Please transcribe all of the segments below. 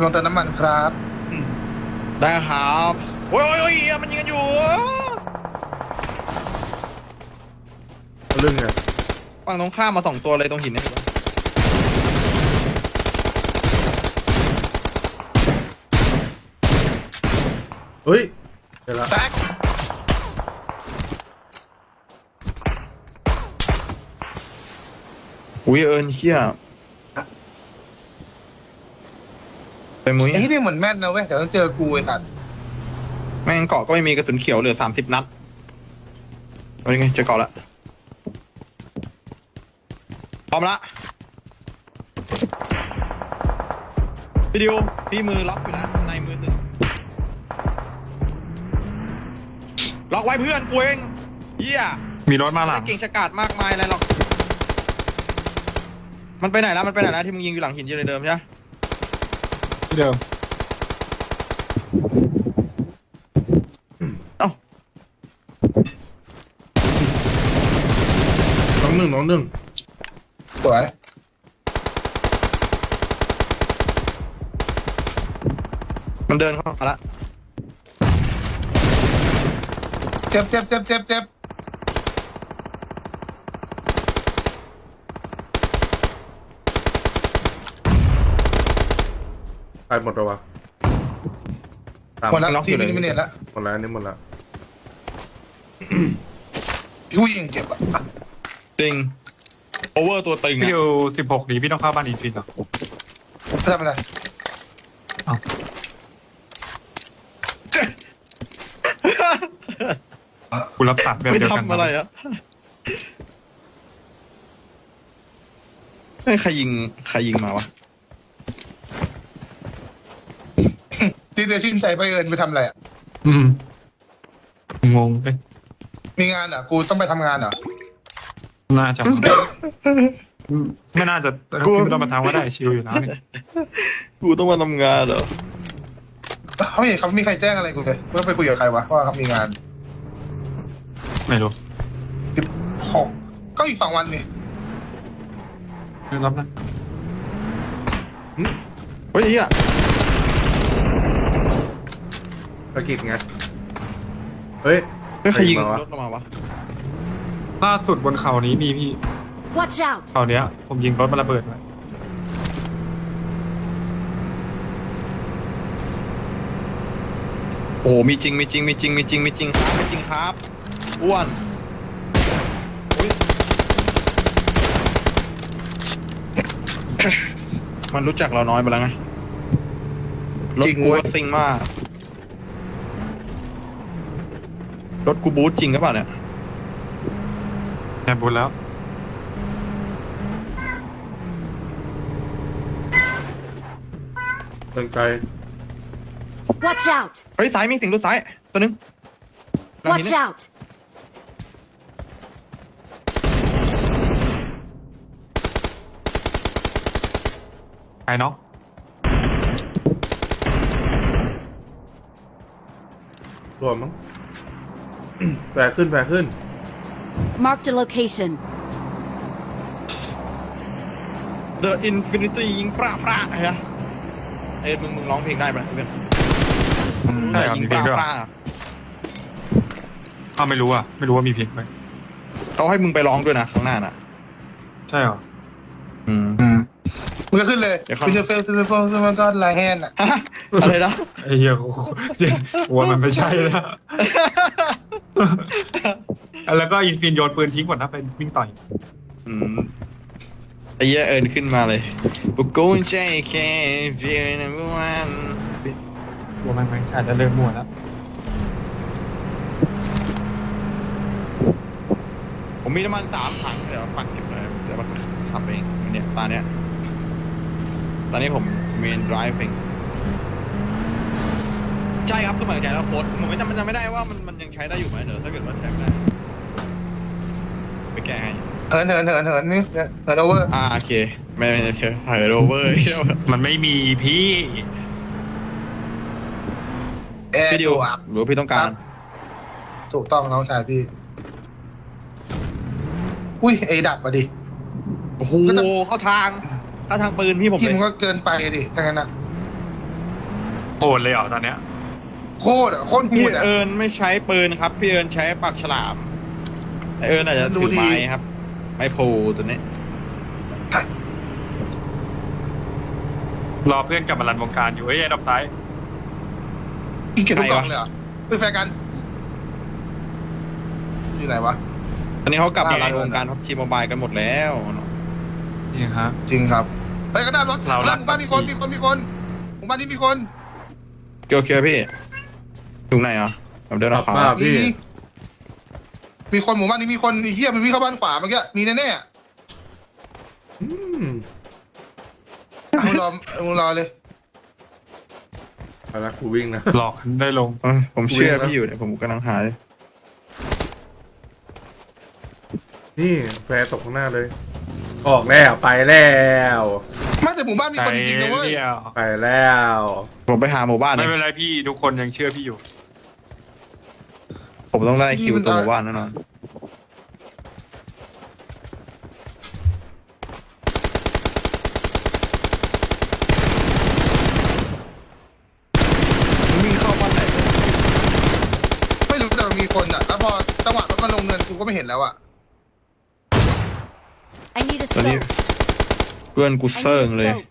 ำลังเติมน้ำมันครับ ได้ครับโอ้ยโอ้ยโอ้ยเหี้ยมันยิงกันอยู่เอาเรื่องไงฝั่งตรงข้ามมาสองตัวเลยตรงหินเนี่ยเห็นปะเฮ้ยเดี๋ยวละแซกอุ้ยเอิญเชี่ยไป มุ้ยไอ้ที่นี่เหมือนแม่นนะเว้ยเดี๋ยวต้องเจอกูไอ้สัตว์แม่งเกาะก็ไม่มีกระสุนเขียวเหลือสามสิบนัดเอายังไงเจอเกาะละพร้อมละพี่ดิวพี่มือล็อกอยู่นะในมือหนึ่งล็อกไว้เพื่อนกูเองเยี่ยมีรถมาหลัไม่งเก่งชะกาดมากมายอะไรหรอกมันไปไหนแล้วมันไปไหนแล้วที่มึงยิงอยู่หลังหินอยู่ในเดิมใช่ไหม ที่เดิมเอ้า น้องหนึ่งน้องหนึ่งสวยมันเดินเข้ามาละ เจ็บเจ็บเจ็บเจ็บเจ็บ ตายหมดแล้ววะตามหมดแล้วทีมมินิเมตแล้วหมดแล้วอันนี่หมดแล้วพี่ผู้ยิงเจ็บอะตึงโอเวอร์ตัวตึงพี่อะดิวสิบหกนี้พี่ต้องเข้าบ้านอินฟินเหรอทำอะไรคุณรับสัตว์แบบไม่เดียวกันทำอะไรอะเฮ้ยใครยิงใครยิงมาวะ เดียวชื่นใจไปเอิญไปทำอะไรอะ อืมงงเอ้ยมีงานเหรอะ กูต้องไปทำงานเหรอน่าจะอืมไม่น่าจะพี่ไม่ต้องมาทำก็ได้ชิลอยู่แล้วนี่กูต้องมาทำงานเหรอ เขาไม่เห็นเขามีใครแจ้งอะไรกูเลยเมื่อไปคุยกับใครวะว่าเขามีงานไม่รู้สิบหกก็อีกสองวันนี่ไม่รับนะเฮ้ยไอ้เหี้ย ภารกิจไง เฮ้ยเฮ้ยใครยิงใครยิงมาวะรถลงมาวะล่าสุดบนเขานี้มีพี่ Watch out! เขาเนี้ย ผมยิงรถมันระเบิดไว้โอ้โหมีจริงมีจริงมีจริงมีจริงมีจริงครับมีจริงครับอ้วนอุ๊ยมันรู้จักเราน้อยไปแล้วไงรถจริงกูเว้ย ก็ซิงมาก รถกูบูทจริงหรือเปล่าเนี่ยแอบบุญแล้ว เดินไกล Watch out! เฮ้ยซ้ายมีสิ่งรถซ้าย ตัวหนึงหลังหิน Watch เนี่ย out! ไอ้น็อกรวมมั้ง แฝงขึ้นแฝงขึ้น Marked a location. The Infinity ยิงปราปราเฮ้ยเอ้ยมึงมึงร้องเพลงได้ปะเพื่อนใช่ครับยิงมีปเพลงราด้วยปราอ้าวไม่รู้อะ ไม่รู้ว่ามีเพลงไหมเขาให้มึงไปร้องด้วยนะข้างหน้าน่ะ ใช่เหรอ อืม อืมมึงก็ขึ้นเลยเดี๋ยวเขาฟิลเฟลฟิลเฟลฟิลมันก็ไลแฮนอะฮะอะไรนะ ไอ้เหี้ยโอ้โหเจ๊กลัวมันไม่ใช่แล้ว แล้วก็อินฟินโยนปืนทิ้งหมดนะไปวิ่งต่อยอืมไอ้เหี้ยเอิญขึ้นมาเลยบุกกูใจแค่เพียงนับวันกลัวมันไหมอาจจะเริ่มมั่วแล้วผมมีน้ำมันสามถังเดี๋ยวฟังเก็บหน่อยเดี๋ยวมันขับเองเนี่ยตาเนี้ยตอนนี้ผมเมน driving ใช่ครับคือเหมือนกันแล้วโค้ดผมไม่จำมันจำไม่ได้ว่ามันมันยังใช้ได้อยู่ไหมเดี๋ยวถ้าเกิดว่าใช้ไม่ได้ไปแก้ให้เหินเหินเหินเหินนี่เหินโอเวอร์อ่าโอเคไม่ไม่ไม่เชื่อถ่ายโรเวอร์มันไม่มีพี่แอร์พี่ดิวอัพหรือว่าพี่ต้องการถูกต้องน้องชายพี่ อุ้ยเอดับมาดิโอ้โหเข้าทางเข้าทางปืนพี่ผมกิเลนยก็เกินไปดิถ้างั้นนะโหดเลยเหรอตอนเนี้ย โคตรอะโคตรโหพี่ดอะเอิญไม่ใช้ปืนครับ พี่เอิญใช้ปากฉลามไอเอิญอาจจะดูถือดีไม้ครับ ไม้โพตัวนี้ รอเพื่อนกลับมารันวงการอยู่เฮ้ยไอ้ดับซ้าย อีกเก็บทุกกล่องเลยเหรอเป็นแฟนกันอยู่ไหนวะ ตอนนี้เขากลับมาได้รันวงการพับจีมบายกันหมดแล้วนี่ฮะ จริงครับไปกระดาษรถเราหลังบ้านมีคนรัมีกคนมีคนหมู่บ้านนี้มีคนเกียวเคีย วพี่ถึงไหนอะผมเดินเอาขวาครับมีพี่มีมีคนหมู่บ้านนี้มีคนไอ้เหี้ยมันวิ่งเข้าบ้านขวาเมื่อกี้มีแน่อืมๆเอามึงรอเอามึงรอเลยไปละกูวิ่งนะ หลอกได้ลง เอ้ยผมเชื่อวิ่งแล้วพี่อยู่เนี่ยผมกำลังหาเลยนี่แฟร์ตกข้างหน้าเลย ออกแล้วไปแล้ว ไม่แต่หมู่บ้านมีใจคนจริงๆนะเว้ยเดียวไปแล้ว ผมไปหาหมู่บ้านไม่เนี่ยเป็นไรพี่ทุกคนยังเชื่อพี่อยู่ ผมต้องได้คิวตัวหมู่บ้านแน่นอนวิ่งเข้าบ้านไหนไม่รู้แต่มันมีคนอะ แล้วพอจังหวะรถมันลงเนินกูก็ไม่เห็นแล้วอะ I need a ตอนนี้ scope. เพื่อนกู I เซิร์ง need a เลย scope.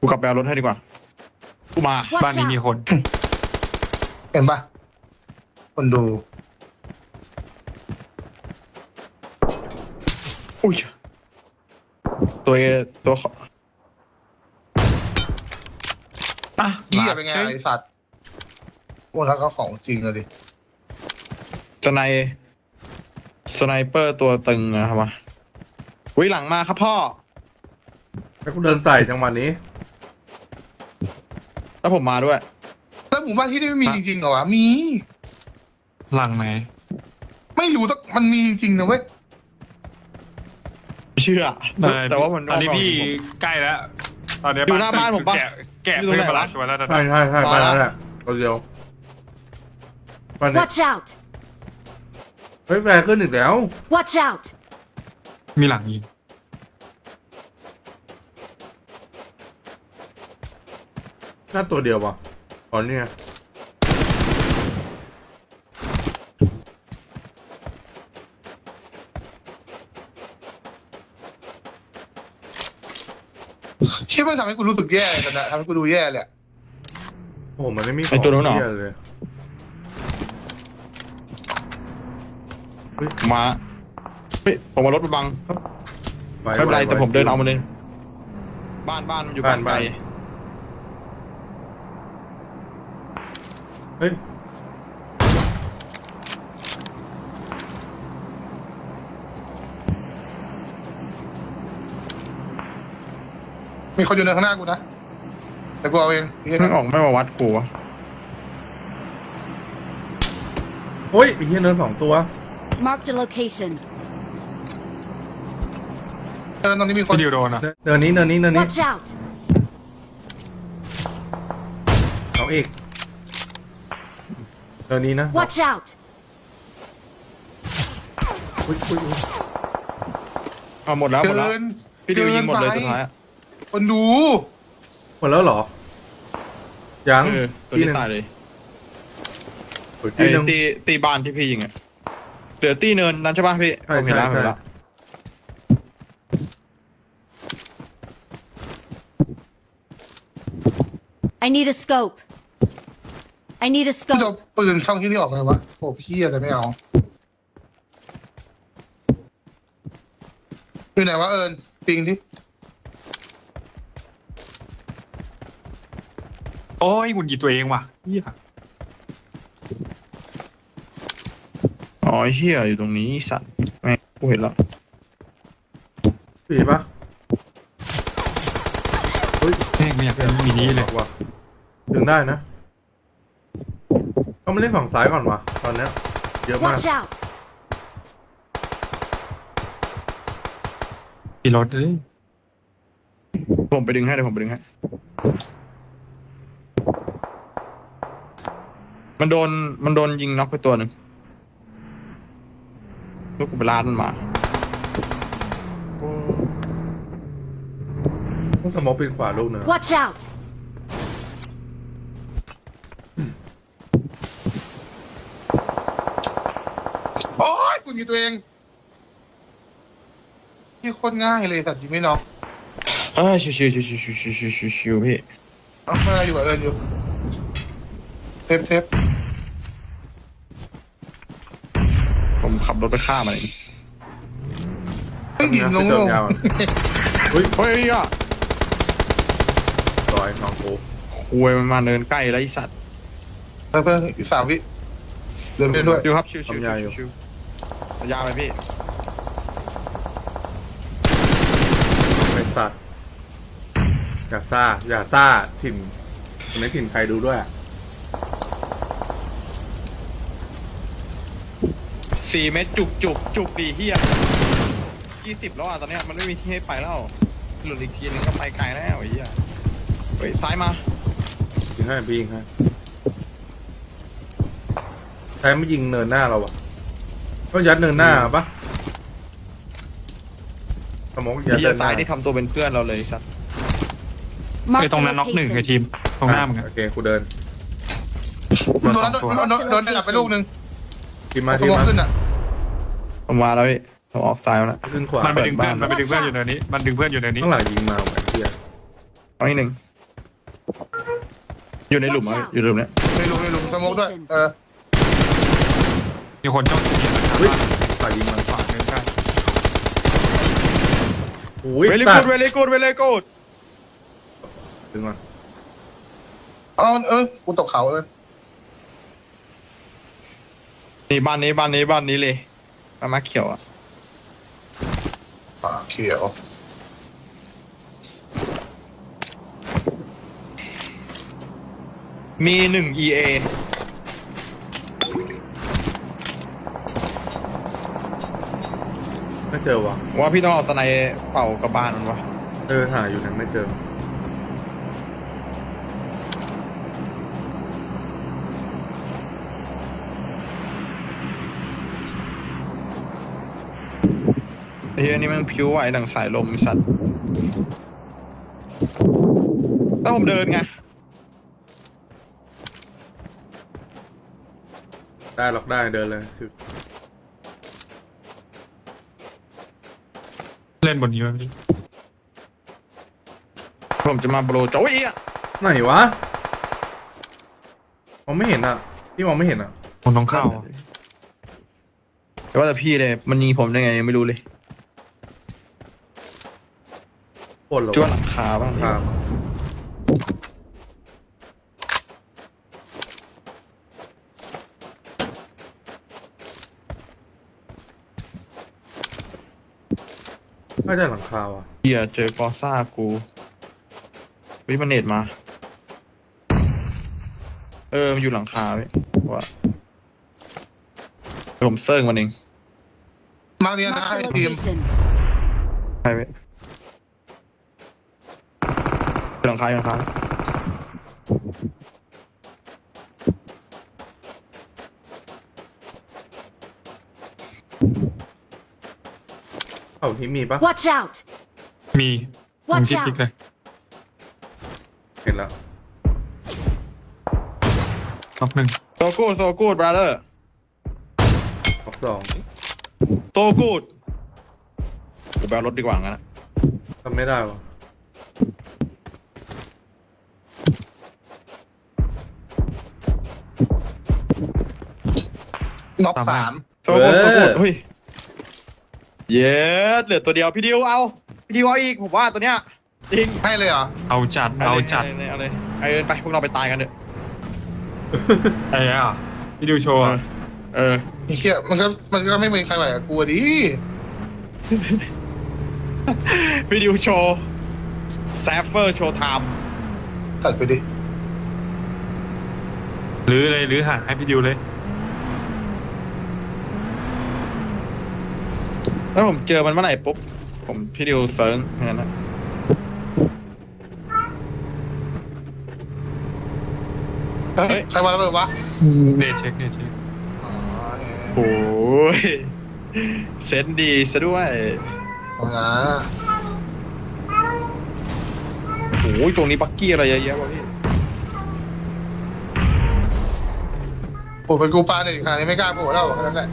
กูกลับไปเอารถให้ดีกว่า กูมา Watch บ้านนี้มี out. คน เห็นปะคนดู อุ้ย ตัวเอตัวขอะเหี้ยเป็นไงฉไอสัตว์พวกนั้นก็ของจริงเลยดิสไนสไนเปอร์ตัวตึงนะครับวะวิหลังมาครับพ่อ แล้วกูเดินใส่จังหวะนี้ แล้วผมมาด้วยแล้วหมู่บ้านที่นี่ไม่มีจริงๆเหรอวะ มี หลังไหน ไม่รู้แต่มันมีจริงๆนะเว้ย เชื่อ แต่ว่ามันตอนนี้พี่ใกล้แล้ว ตอนนี้อยู่หน้าบ้านผมปะแกะแกะอยู่ตรงเพื่อนไหนมาวะรับชวนแล้วตอนใช่นี้ใช่ใช่มาไปละแล้วแหละตัวเดียววันนี้ Watch out. เฮ้ยแฟร์ขึ้นอีกแล้ว Watch out. มีหลังยิง น้าตัวเดียวป่ะอ๋อเนี่ยเชื่อมันทำให้กูรู้สึกแย่เลยตอนนั้นทำให้กูดูแย่เลยอะโอ้โหมันไม่มีขไอ้องตัวนู้นเหรอเหี้ยเลยมาเฮ้ยผมเอารถมาบังไว้ไม่เป็นไรไว้แต่ผมไว้เดินเอามาเลย บ้านบ้านมันอยู่บ้าบ้านนไกล บ้าน เฮ้ย มีคนอยู่ในข้างหน้ากูนะ แต่กูเอาเองเหี้ยไม่ออกไม่มาวัดกูวะเฮ้ยมีเฮียเนินสองตัว Marked a location. เออตรงนี้มีคน พี่ดิวโดนอะ เนินนี้เนินนี้เนินนี้ Watch out. เอาอีก เนินนี้นะ Watch out. อุ๊ยอุ๊ยอุ๊ยเอาหมดแล้วหมดแล้วเกินพี่ดิวยิงหมดเลยกิสุนดไป ท้ายอะคนดู หมดแล้วเหรอ ยังเออตัวที่นี้หนึ่งตายเลยโอ้ยไอ้ที่หนึ่ง ตีตีบ้านที่พี่ยิงอะเหลือตีเนินนั้นใช่ป่ะพี่ใช่ผมเห็นแล้วใช่ เห็นแล้ว I need a scope. I need a กูจะเอา scope. ปืนช่องที่นี่ออกไงวะโหพี่อะไรไม่เอาอยู่ไหนวะเอิญปิงดิโอ้ยหงุดหงิดตัวเองว่ะเหี้ยอ๋อไอ้เชี่ยอยู่ตรงนี้สัตว์แม่งกูเห็นแล้วปีปะเฮ้ยแม่งไม่อยากเป็นมินิเลย ว่ะดึงได้นะ ต้องมาเล่นฝั่งซ้ายก่อนวะตอนเนี้ยเยอะมาก Watch out. พี่รถเอ้ยผมไปดึงให้เดี๋ยวผมไปดึงให้ มันโดน มันโดนยิงน็อกไปตัวหนึ่งลูกกูไปลาดมันมา ต้องสมองเป็นขวาลูกเนอะ Watch out! โอ้ยกูยิงตัวเองนี่โคตรง่ายเลยสัตว์ยิงไม่น็อกเอ้ยชิวชิวชิวชิวชิวชิวชิวชิวชิวพี่เอามาอยู่กับเอิญอยู่เทปเทปผมขับรถไปฆ่ามันเองเฮ้ยยิงงงเติมยาวอะอุ้ยเฮ้ยอะซอยน้องโอ้คุยมันมาเดินใกล้แล้วไอสัตว์เพิ่มเพิ่มอีกสามวิเดินไปด้วย ชิวครับชิวชิวชิวชิว ยาวไปพี่ไอ้สัตว์อย่าซ่า อย่าซ่าถิ่นคนนี้ถิ่นใครดูด้วยอะสี่เมตรจุกจุกจุกดีเฮียยี่สิบแล้วอะตอนเนี้ยมันไม่มีที่ให้ไปแล้วหลุดอีกทีนึงก็ไปไกลแล้วไอ้เหี้ยเฮ้ยซ้ายมายิงให้พี่ยิงให้ใช้ไม่ยิงเนินหน้าเราอะ ก็ยัดเนินหน้าปะสมองยัดเหี้เนิยนหน้าซ้ายที่ทำตัวเป็นเพื่อนเราเลยไอ้สัตว์ Mark ไอ้ the ตรงนั้นน็อกหนึ่งไอ้ location. ทีมตรงหน้ามึงอะโอเคกูเดินโดนแล้วโดนโดนโดนได้ดับไปลูกนึงทีมมาสทีมมองมาขึ้นอะผมมาแล้วพี่ผมออกซ้ายแล้วนะขึ้นขวามันไปดึงเพื่อนปิมันไปดึงเพื่อนอยู่ในนี้มันดึงเพื่อนอยู่ในนี้ข้างหลังยิงมาเหมือนเทียเอาอีกหนึ่งอยู่ในหลุมอะอยู่ในหลุมเนี้ยไม่รู้ไม่รู้สมองด้วยเออมีคนจ้อง จะยิงนะครับเฮ้ยฝ่ายยิงมันขวาเดินใกล้โอ้ยเวลีสักูตดว์เวลีกูดเวลีกูดดึงมันเอาเออกูตกเขาเออนี่บ้านนี้บ้านนี้บ้านนี้เลยบ้านมาเขียวอะอ่าเขียวมีหนึ่ง EA ไม่ เจอวะว่าพี่ต้องเอาสไนเป่ากระบาลมันวะเออหาอยู่นะไม่เจอ ไอ้เหี้ยนี่มันผิวไหวดังสายลมไอ้สัตว์ถ้าผมเดินไง ได้ล็อกได้เดินเลยคือ เล่นบนนี้ไว้พี่ผมจะมาโบรโจ้ยอะไหนวะมองไม่เห็นอะ พี่มองไม่เห็นอะ ผมต้องเข้าแต่ว่าแต่พี่เลยมันยิงผมได้ไงยังไม่รู้เลยปวดเหรอช่วหลังคาบ้างคา น่าจะหลังคาว่ะเฮียเจอฟอร์ซ่ากูวิมันเนตมา เออมันอยู่หลังคาเว้ยว่าผมเซิร์งมันเองมาเรียนนะ Mark ไอ้ the ทีม location. ใช่เว้ยอยู่หลังคาอยู่หลังคา เขาที่มีปะ Watch out! มีผม Watch คิดพลิก out! เลยเห็นแล้วน็อกหนึ่งโซกูดโซกูดบราเดอร์ล็อกสองโซกูดกูไปเอารถดีกว่างั้นนะทำไม่ได้วะน็อกสามโซกูดโซกูดเฮ้ย เย้เหลือตัวเดียวพี่ดิวเอาพี่ดิวเอาอีกผมว่าตัวเนี้ยจริงให้เลยเหรอ เอาจัด เอาจัด เอาเลยเอาเลยเอาเลยไปพวกเราไปตายกันเถอะไอ้อะพี่ดูโชว์อะเออไอ้เหี้ยมันก็มันก็ไม่มีใครไหวกับกูอะดิพี่ดิวโชว์แซฟเฟอร์โชว์ไทม์ตัดไปดิ หรือเลยหรือหาให้พี่ดิวเลย ถ้าผมเจอมันเมื่อไหร่ปุ๊บ ผมพี่ดิวเซิร์งแค่นั้นนะเฮ้ยใครมาแล้วเปล่าวะเนตเช็คเนตเช็คอ๋อเออโอ้ยเซนส์ดีซะด้วยเอานะตรงนี้บักกี้อะไรเยอะแยะวะพี่โอ้เป็นกูปลาหนึ่งขนาดนี้ไม่กล้าโผล่แล้วแค่นั้นแหละ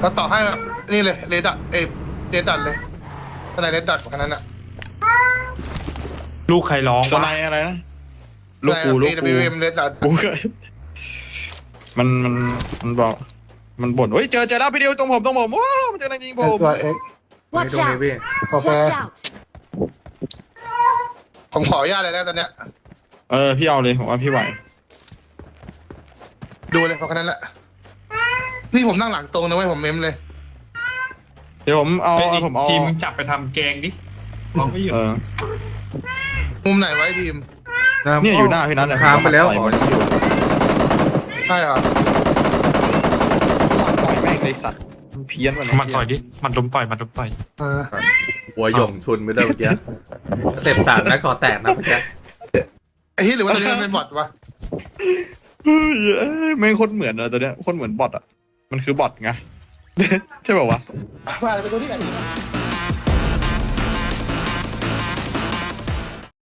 แล้วต่อให้แบบนี่เลยเรดัตเอยเรดัตเลยทนายเรดัตแค่นั้นอะลูกใครร้องสวะไนอะไรนะ ลูกกูลูกกู AWM เรดัตกูเคยมันมันมันบอก มันบ่นเฮ้ยเจอเจอแล้วพี่เดียวตรงผมตรงผมว้าวมันเจออะไรยิงผเอสมวายเอ็กตรงนี้ Watch ตรงนี้ out! พี่โอเค Watch out! ผมขออนุญาตเลยนะตอนเนี้ย เออพี่เอาเลยผมว่าพี่ไหวดูเลยเพราะแค่นั้นแหละ นี่ผมนั่งหลังตรงนะเว้ยผมเมมเลย เดี๋ยวผมเอาเฮ้ยอีกผมเอาทีมมึงจับไปทำแกงดิมองไม่หยุดเออมุมไหนไว้ทีมเนี่ยอยู่หน้าพี่นัทเนี่ยค้างไปแล้วปล่อยอ๋อมันอยู่ใช่เหรอปล่อยแม่งเลยสัตว์มันเพี้ยนมันมันต่อยดิ มันลุมต่อย มันลุมต่อย เออหัวหย่งชุนไปด้วยเมื่อกี้สเต็ปสามแล้วคอแตกนะเมื่อกี้ไอ้ที่หรือว่าตัวนี้มันเป็นบอทวะเฮ้ยเอ้ยแม่งโคนเหมือนอะตัวเนี้ยโคนเหมือนบอทอะ มันคือบอทไง ใช่ป่าววะ ว่าอะไรเป็นตัวที่ไหน